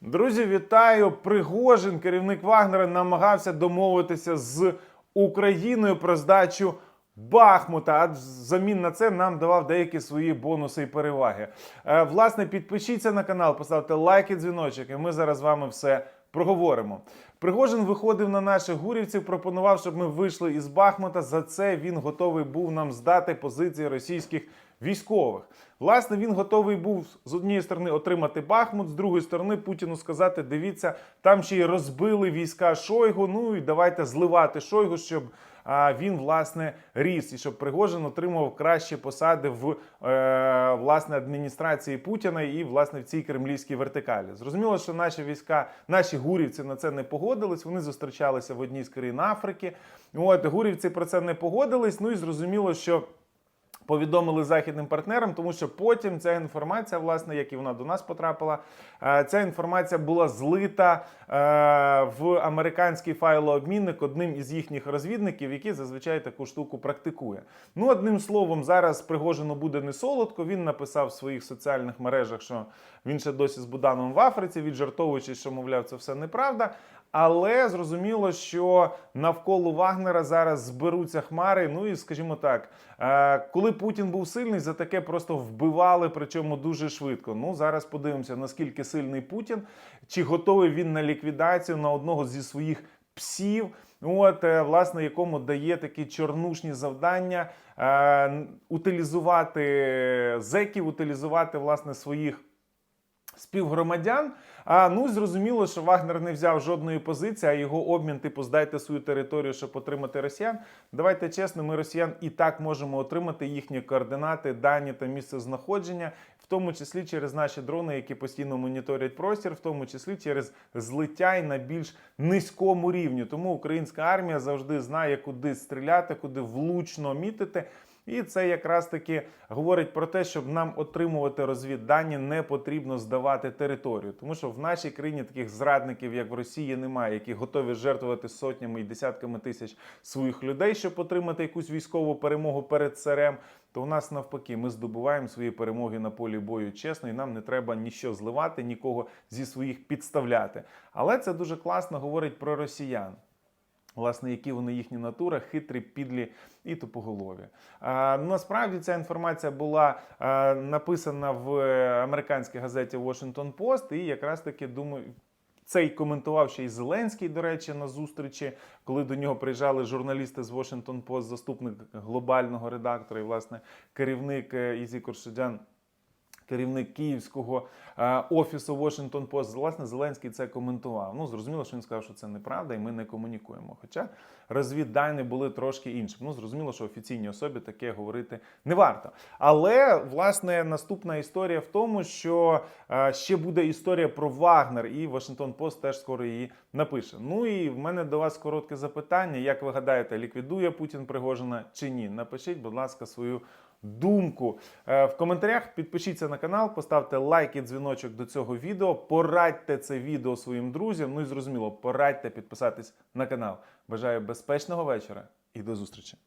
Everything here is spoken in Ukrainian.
Друзі, вітаю! Пригожин, керівник Вагнера, намагався домовитися з Україною про здачу Бахмута. А взамін на це нам давав деякі свої бонуси і переваги. Е, власне, підпишіться на канал, поставте лайк і дзвіночок, і ми зараз з вами все проговоримо. Пригожин виходив на наших гурівців, пропонував, щоб ми вийшли із Бахмута. За це він готовий був нам здати позиції російських військових. Власне, він готовий був з однієї сторони отримати Бахмут, з другої сторони Путіну сказати: дивіться, там ще й розбили війська Шойгу. Ну і давайте зливати Шойгу, щоб він власне ріс і щоб Пригожин отримав кращі посади в е, власне адміністрації Путіна і власне в цій кремлівській вертикалі. Зрозуміло, що наші війська, наші гурівці на це не погодились. Вони зустрічалися в одній з країн Африки. От гурівці про це не погодились. Ну і зрозуміло, що. Повідомили західним партнерам, тому що потім ця інформація, власне, як і вона до нас потрапила, е, ця інформація була злита е, в американський файлообмінник одним із їхніх розвідників, який зазвичай таку штуку практикує. Ну, одним словом, зараз Пригожину буде не солодко. Він написав в своїх соціальних мережах, що він ще досі з Буданом в Африці, віджартовуючи, що мовляв, це все неправда. Але зрозуміло, що навколо Вагнера зараз зберуться хмари. Ну і скажімо так, е, коли Путін був сильний, за таке просто вбивали, причому дуже швидко. Ну зараз подивимося, наскільки сильний Путін, чи готовий він на ліквідацію на одного зі своїх псів. От, е, власне, якому дає такі чорнушні завдання е, утилізувати зеків, утилізувати власне своїх співгромадян. А ну зрозуміло, що Вагнер не взяв жодної позиції, а його обмін, типу, здайте свою територію, щоб отримати росіян. Давайте чесно, ми росіян і так можемо отримати їхні координати, дані та місце знаходження, в тому числі через наші дрони, які постійно моніторять простір, в тому числі через злиття й на більш низькому рівні. Тому українська армія завжди знає, куди стріляти, куди влучно мітити. І це якраз таки говорить про те, щоб нам отримувати розвіддані, не потрібно здавати територію, тому що в нашій країні таких зрадників, як в Росії, немає, які готові жертвувати сотнями і десятками тисяч своїх людей, щоб отримати якусь військову перемогу перед царем. То у нас навпаки, ми здобуваємо свої перемоги на полі бою чесно, і нам не треба нічого зливати, нікого зі своїх підставляти. Але це дуже класно говорить про росіян. Власне, які вони їхні натура, хитрі, підлі і тупоголові. А, насправді ця інформація була а, написана в е, американській газеті Washington Post, і якраз таки думаю. Це й коментував ще й Зеленський, до речі, на зустрічі, коли до нього приїжджали журналісти з Washington Post, заступник глобального редактора і, власне, керівник е, Ізі Коршидян керівник київського е, офісу Washington Post, власне, Зеленський це коментував. Ну, зрозуміло, що він сказав, що це неправда, і ми не комунікуємо. Хоча розвіддані були трошки іншими. Ну, зрозуміло, що офіційній особі таке говорити не варто. Але власне наступна історія в тому, що е, ще буде історія про Вагнер, і Washington Post теж скоро її напише. Ну і в мене до вас коротке запитання: як ви гадаєте, ліквідує Путін Пригожина чи ні? Напишіть, будь ласка, свою думку. Е, В коментарях підпишіться на канал, поставте лайк і дзвіночок до цього відео. Порадьте це відео своїм друзям. Ну і зрозуміло, порадьте підписатись на канал. Бажаю безпечного вечора і до зустрічі.